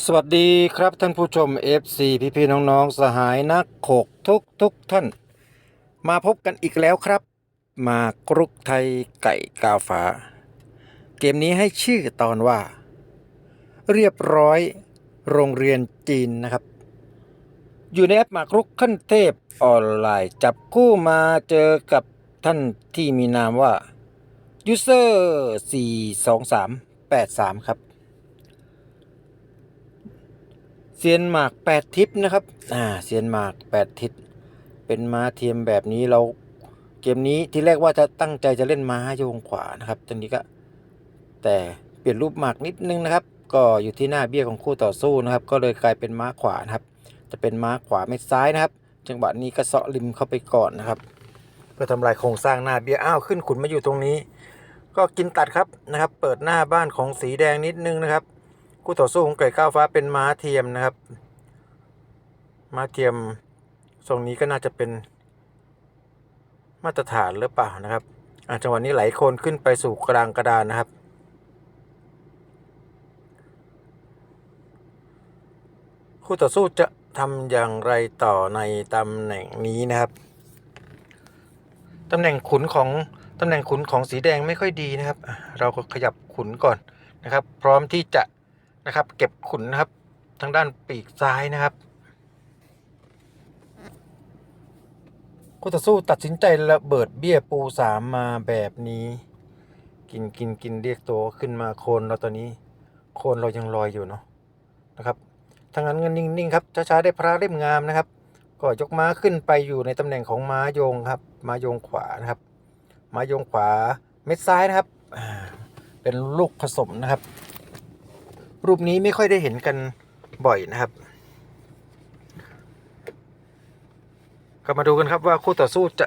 สวัสดีครับท่านผู้ชม FC พี่พี่น้องๆ สหายนักขกทุกทุกท่าน มาพบกันอีกแล้วครับ มากรุกไทยไก่กาฟ้าเกมนี้ให้ชื่อตอนว่า เรียบร้อยโรงเรียนจีนนะครับ อยู่ในแอปมากรุกขั้นเทพออนไลน์ จับคู่มาเจอกับท่านที่มีนามว่า user 42383 ครับ เซียนหมากแปดทิศนะครับ อ่าเซียนหมากแปดทิศ เป็นม้าเทียมแบบนี้เราเกมนี้ที่แรกว่าจะตั้งใจจะเล่นม้าโยงขวานะครับตอนนี้ก็ แต่เปลี่ยนรูปหมากนิดนึงนะครับ ก็อยู่ที่หน้าเบี้ยของคู่ต่อสู้นะครับ ก็เลยกลายเป็นม้าขวานะครับ จะเป็นม้าขวาไม่ซ้ายนะครับ จังหวะนี้ก็เสาะริมเข้าไปก่อนนะครับ เพื่อทำลายโครงสร้างหน้าเบี้ยอ้าวขึ้นขุนมาอยู่ตรงนี้ ก็กินตัดครับนะครับ เปิดหน้าบ้านของสีแดงนิดนึงนะครับ คู่ต่อสู้ของไก่ก้าวฟ้าเป็นม้าเทียมนะครับ ม้าเทียมทรงนี้ก็น่าจะเป็นมาตรฐานหรือเปล่านะครับอะจังหวะนี้ไหลโคนขึ้นไปสู่กลางกระดานนะครับ คู่ต่อสู้จะทำอย่างไรต่อในตำแหน่งนี้นะครับตำแหน่งขุนของตำแหน่งขุนของสีแดงไม่ค่อยดีนะครับ เราก็ขยับขุนก่อนนะครับ พร้อมที่จะ นะครับ เก็บขุนนะครับ ทางด้านปีกซ้ายนะครับคู่ต่อสู้ตัดสินใจระเบิดเบี้ยปูสามมาแบบนี้ กินกินกินเรียกตัวขึ้นมาโคนเราตอนนี้ โคนเรายังลอยอยู่เนาะนะครับทางนั้นเงินนิ่งๆครับช้าๆได้พระเล่มงามนะครับ ก็ยกม้าขึ้นไปอยู่ในตำแหน่งของม้าโยงครับ ม้าโยงขวานะครับ ม้าโยงขวาเม็ดซ้ายนะครับเป็นลูกผสมนะครับ รูปนี้ไม่ค่อยได้เห็นกันบ่อยนะครับ ก็มาดูกันครับว่าคู่ต่อสู้จะ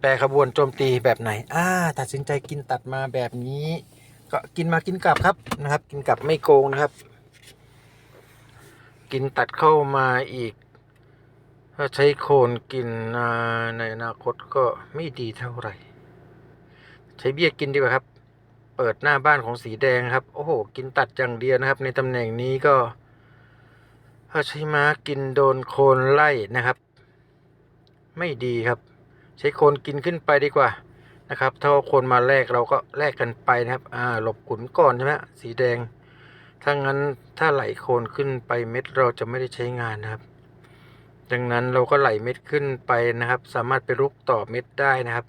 แปรขบวนโจมตีแบบไหน อ่า ตัดสินใจกินตัดมาแบบนี้ ก็กินมากินกลับครับนะครับ กินกลับไม่โกงนะครับ กินตัดเข้ามาอีก ถ้าใช้โคนกินในอนาคตก็ไม่ดีเท่าไหร่ ใช้เบี้ยกินดีกว่าครับ เปิดหน้าบ้านของสีแดงครับ โอ้โห กินตัดอย่างเดียวนะครับ ในตำแหน่งนี้ก็ถ้าใช้ม้ากินโดนโคนไล่นะครับ ไม่ดีครับ ใช้โคนกินขึ้นไปดีกว่านะครับ ถ้าโคนมาแลกเราก็แลกกันไปนะครับ อ่า หลบขุนก่อนใช่ไหมสีแดง ถ้างั้นถ้าไหลโคนขึ้นไปเม็ดเราจะไม่ได้ใช้งานนะครับ ดังนั้นเราก็ไหลเม็ดขึ้นไปนะครับ สามารถไปรุกต่อเม็ดได้นะครับ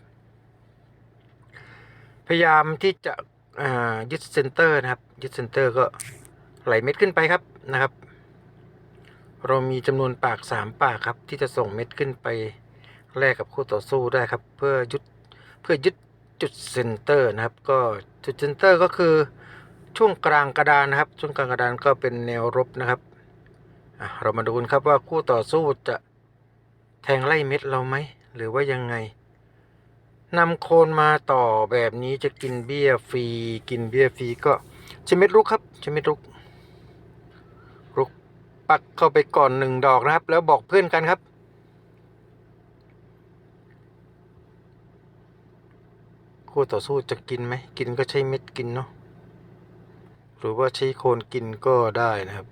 พยายามที่จะ ยึดเซนเตอร์นะครับ ยึดเซนเตอร์ก็ไหลเม็ดขึ้นไปครับนะครับ เรามีจำนวนปากสามปากครับ ที่จะส่งเม็ดขึ้นไปแลกกับคู่ต่อสู้ได้ครับ เพื่อยึดเพื่อยึดจุดเซนเตอร์นะครับ ก็จุดเซนเตอร์ก็คือช่วงกลางกระดานนะครับ ช่วงกลางกระดานก็เป็นแนวรบนะครับเรามาดูกันครับว่าคู่ต่อสู้จะแทงไล่เม็ดเราไหมหรือว่ายังไง นำโคนมาต่อแบบนี้จะกินเบี้ยฟรี กินเบี้ยฟรีก็ชเม็ดรุกครับชเม็ดรุก รุกปักเข้าไปก่อนหนึ่งดอกนะครับ แล้วบอกเพื่อนกันครับ คู่ต่อสู้จะกินไหมกินก็ใช้เม็ดกินเนาะหรือว่าใช้โคนกินก็ได้นะครับ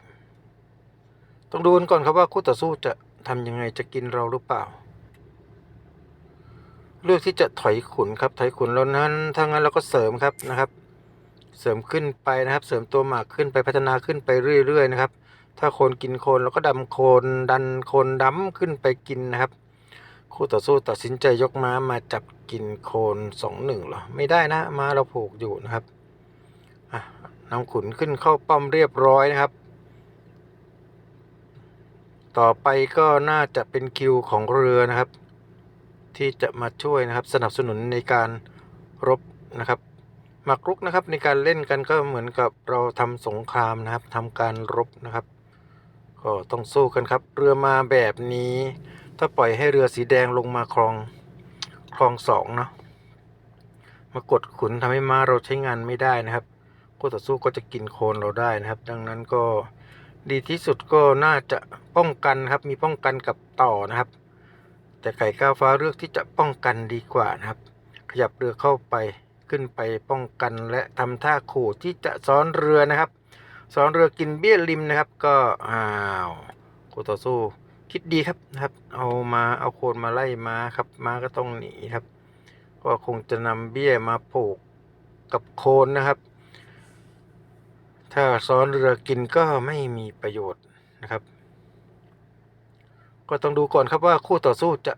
ต้องดูกันก่อนครับว่าคู่ต่อสู้จะทำยังไงจะกินเราหรือเปล่า เลือกที่จะถอยขุนครับ ถอยขุนแล้วนั้นถ้างั้นเราก็เสริมครับนะครับ เสริมขึ้นไปนะครับ เสริมตัวหมากขึ้นไปพัฒนาขึ้นไปเรื่อย ๆ นะครับ ถ้าโคนกินโคนเราก็ดำโคนดันโคนดำขึ้นไปกินนะครับ คู่ต่อสู้ตัดสินใจยกม้ามาจับกินโคนสองหนึ่งเหรอไม่ได้นะม้าเราผูกอยู่นะครับอะนำขุนขึ้นเข้าป้อมเรียบร้อยนะครับ ต่อไปก็น่าจะเป็นคิวของเรือนะครับ ที่จะมาช่วยนะครับสนับสนุนในการรบนะครับหมากรุกนะครับในการเล่นกันก็เหมือนกับเราทำสงครามนะครับทำการรบนะครับ ก็ต้องสู้กันครับ เรือมาแบบนี้ ถ้าปล่อยให้เรือสีแดงลงมาคลองคลองสองเนาะมากดขุนทำให้ม้าเราใช้งานไม่ได้นะครับคู่ต่อสู้ก็จะกินโคลนเราได้นะครับ ดังนั้นก็ดีที่สุดก็น่าจะป้องกันครับมีป้องกันกับต่อนะครับ แต่ไก่ก้าวฟ้าเลือกที่จะป้องกันดีกว่านะครับ ขยับเรือเข้าไปขึ้นไปป้องกันและทำท่าขู่ที่จะซ้อนเรือนะครับสอนเรือกินเบี้ยริมนะครับ ก็อ้าวคู่ต่อสู้คิดดีครับนะครับ เอามาเอาโคนมาไล่ม้าครับม้าก็ต้องหนีครับ ก็คงจะนำเบี้ยมาผูกกับโคนนะครับ ถ้าซ้อนเรือกินก็ไม่มีประโยชน์นะครับ ก็ต้องดูก่อนครับว่าคู่ต่อสู้จะ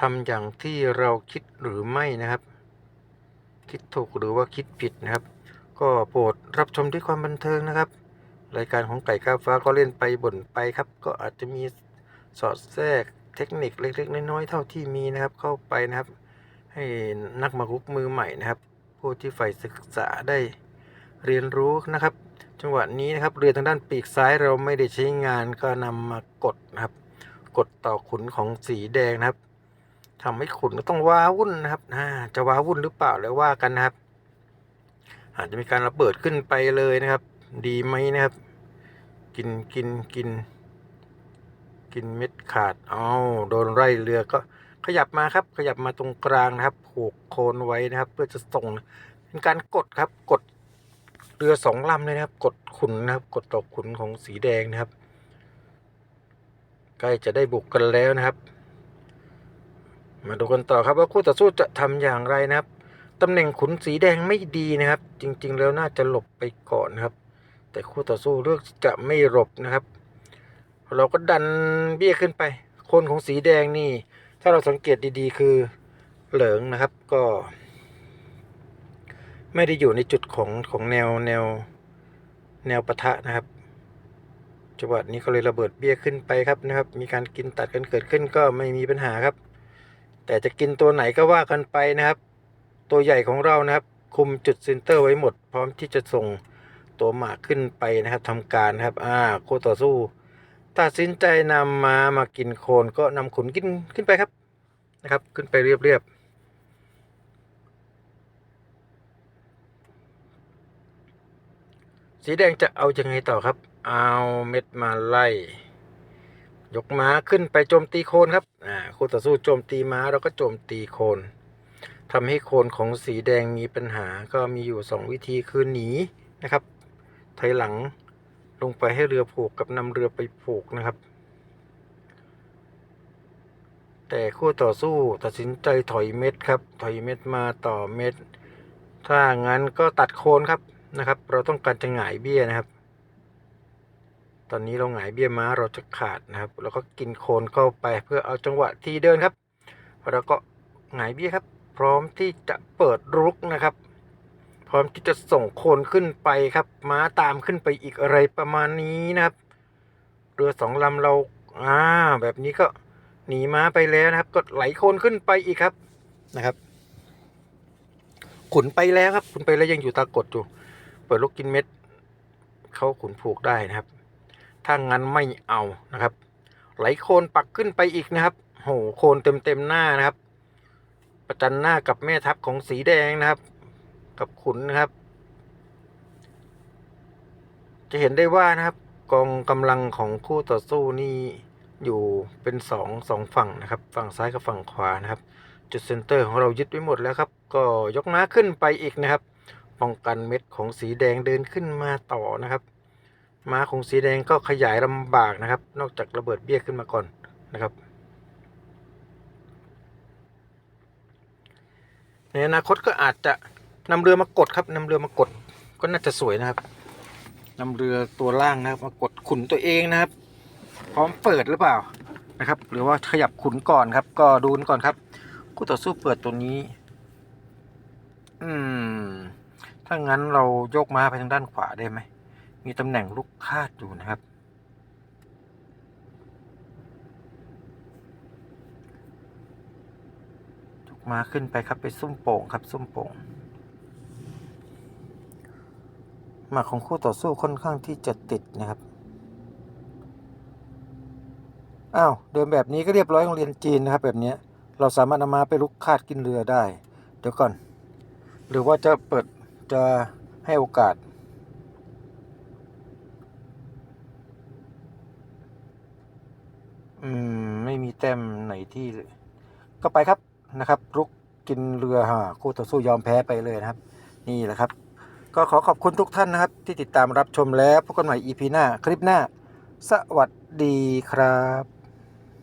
ทำอย่างที่เราคิดหรือไม่นะครับ คิดถูกหรือว่าคิดผิดนะครับ ก็โปรดรับชมด้วยความบันเทิงนะครับ รายการของไก่ก้าวฟ้าก็เล่นไปบ่นไปครับ ก็อาจจะมีสอดแทรกเทคนิคเล็ก ๆ น้อยๆเท่าที่มีนะครับ เข้าไปนะครับ ให้นักมารุกมือใหม่นะครับ ผู้ที่ใฝ่ศึกษาได้เรียนรู้นะครับ จังหวะนี้นะครับเรือทางด้านปีกซ้ายเราไม่ได้ใช้งานก็นำมากดนะครับ กดต่อขุนของสีแดงนะครับทำให้ขุนก็ต้องว้าวุ่นนะครับอ่าจะว้าวุ่นหรือเปล่าแล้วว่ากันนะครับ อาจจะมีการระเบิดขึ้นไปเลยนะครับ ดีไหมนะครับ กินกินกิน กินเม็ดขาดเอาโดนไล่เรือก็ขยับมาครับ ขยับมาตรงกลางนะครับผูกโคนไว้นะครับ เพื่อจะส่งเป็นการกดครับกดเรือสองลำเลยนะครับ กดขุนนะครับ กดต่อขุนของสีแดงนะครับ ใกล้จะได้บุกกันแล้วนะครับ มาดูกันต่อครับว่าคู่ต่อสู้จะทำอย่างไรนะครับตำแหน่งขุนสีแดงไม่ดีนะครับ จริง ๆ แล้วน่าจะหลบไปก่อนนะครับ แต่คู่ต่อสู้เลือกจะไม่หลบนะครับ เราก็ดันเบี้ยขึ้นไป คนของสีแดงนี่ ถ้าเราสังเกตดีๆ คือเหลิงนะครับก็ ไม่ได้อยู่ในจุดของของแนวแนวแนวปะทะนะครับ จังหวะนี้ก็เลยระเบิดเบี้ยขึ้นไปครับนะครับ มีการกินตัดกันเกิดขึ้นก็ไม่มีปัญหาครับ แต่จะกินตัวไหนก็ว่ากันไปนะครับ ตัวใหญ่ของเรานะครับ คุมจุดเซนเตอร์ไว้หมด พร้อมที่จะส่งตัวหมากขึ้นไปนะครับทำการนะครับ อ่าโคต่อสู้ตัดสินใจนำมามากินโคนก็นำขุนกินขึ้นไปครับนะครับ ขึ้นไปเรียบๆ สีแดงจะเอายังไงต่อครับ เอาเม็ดมาไล่ ยกม้าขึ้นไปโจมตีโคนครับ อ่าคู่ต่อสู้โจมตีม้าเราก็โจมตีโคนทำให้โคนของสีแดงมีปัญหาก็มีอยู่สองวิธีคือหนีนะครับ ถอยหลังลงไปให้เรือผูกกับนำเรือไปผูกนะครับ แต่คู่ต่อสู้ตัดสินใจถอยเม็ดครับ ถอยเม็ดมาต่อเม็ด ถ้างั้นก็ตัดโคนครับ นะครับ เราต้องการจะหงายเบี้ยนะครับ ตอนนี้เราหงายเบี้ยม้าเราจะขาดนะครับแล้วก็กินโคนเข้าไปเพื่อเอาจังหวะที่เดินครับแล้วก็หงายเบี้ยครับ พร้อมที่จะเปิดรุกนะครับ พร้อมที่จะส่งโคนขึ้นไปครับ ม้าตามขึ้นไปอีกอะไรประมาณนี้นะครับเรือสองลำเราอ่าแบบนี้ก็หนีม้าไปแล้วนะครับ ก็ไหลโคนขึ้นไปอีกครับนะครับ ขุนไปแล้วครับ ขุนไปแล้วยังอยู่ตากดอยู่ เปิดลูกกินเม็ดเขาขุนผูกได้นะครับ ถ้างั้นไม่เอานะครับ ไหลโคนปักขึ้นไปอีกนะครับ โหโคนเต็มเต็มหน้านะครับ ประจันหน้ากับแม่ทัพของสีแดงนะครับ กับขุนนะครับ จะเห็นได้ว่านะครับกองกำลังของคู่ต่อสู้นี่อยู่เป็นสองสองฝั่งนะครับ ฝั่งซ้ายกับฝั่งขวานะครับ จุดเซนเตอร์ของเรายึดไว้หมดแล้วครับ ก็ยกม้าขึ้นไปอีกนะครับ ป้องกันเม็ดของสีแดงเดินขึ้นมาต่อนะครับ ม้าของสีแดงก็ขยายลำบากนะครับ นอกจากระเบิดเบี้ยขึ้นมาก่อนนะครับ ในอนาคตก็อาจจะนำเรือมากดครับนำเรือมากดก็น่าจะสวยนะครับนำเรือตัวล่างนะครับมากดขุนตัวเองนะครับ พร้อมเปิดหรือเปล่านะครับ หรือว่าขยับขุนก่อนครับ ก็ดูนก่อนครับ คู่ต่อสู้เปิดตัวนี้ อืม ถ้างั้นเรายกม้าไปทางด้านขวาได้ไหม มีตำแหน่งลูกคาดอยู่นะครับ ยกม้าขึ้นไปครับไปซุ่มโป่งครับซุ่มโป่งหมากของคู่ต่อสู้ค่อนข้างที่จะติดนะครับ อ้าว เดินแบบนี้ก็เรียบร้อยโรงเรียนจีนนะครับ แบบนี้ เราสามารถนำมาไปลุกคาดกินเรือได้ เดี๋ยวก่อน หรือว่าจะเปิด จะให้โอกาส อืม ไม่มีแต้มไหนที่ก็ไปครับนะครับรุกกินเรือฮะคู่ต่อสู้ยอมแพ้ไปเลยนะครับ นี่แหละครับ ก็ขอขอบคุณทุกท่านนะครับ ที่ติดตามรับชมแล้วพบกันใหม่ EP หน้า คลิปหน้า สวัสดีครับ